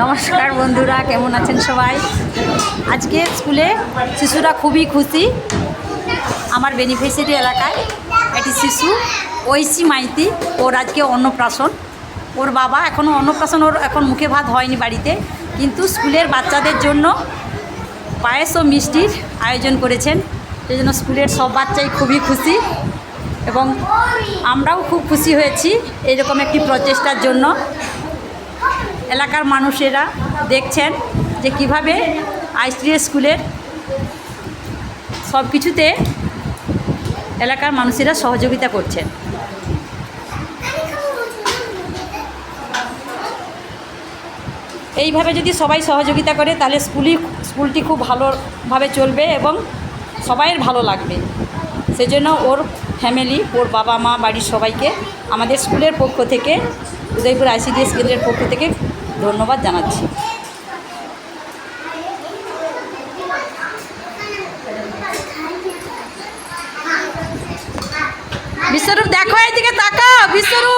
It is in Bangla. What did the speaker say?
নমস্কার বন্ধুরা, কেমন আছেন সবাই? আজকে স্কুলে শিশুরা খুবই খুশি। আমার বেনিফিশিয়ারি এলাকায় একটি শিশু, ঐশী মাইতি, ওর আজকে অন্নপ্রাশন। ওর বাবা এখনও অন্নপ্রাশন ওর এখন মুখে ভাত হয়নি বাড়িতে, কিন্তু স্কুলের বাচ্চাদের জন্য পায়েস ও মিষ্টির আয়োজন করেছেন। সেই জন্য স্কুলের সব বাচ্চাই খুবই খুশি এবং আমরাও খুব খুশি হয়েছি এরকম একটি প্রচেষ্টার জন্য। এলাকার মানুষেরা দেখছেন যে কীভাবে আইসিডিএস স্কুলের সব কিছুতে এলাকার মানুষেরা সহযোগিতা করছেন। এইভাবে যদি সবাই সহযোগিতা করে, তাহলে স্কুলই স্কুলটি খুব ভালোভাবে চলবে এবং সবাইয়ের ভালো লাগবে। সেজন্য ওর ফ্যামিলি, ওর বাবা, মা, বাড়ির সবাইকে আমাদের স্কুলের পক্ষ থেকে, উদয়পুর আইসিডিএস কেন্দ্রের পক্ষ থেকে ধন্যবাদ জানাচ্ছি। বিশ্বরূপ, দেখো এইদিকে তাকাও, বিশ্বরূপ।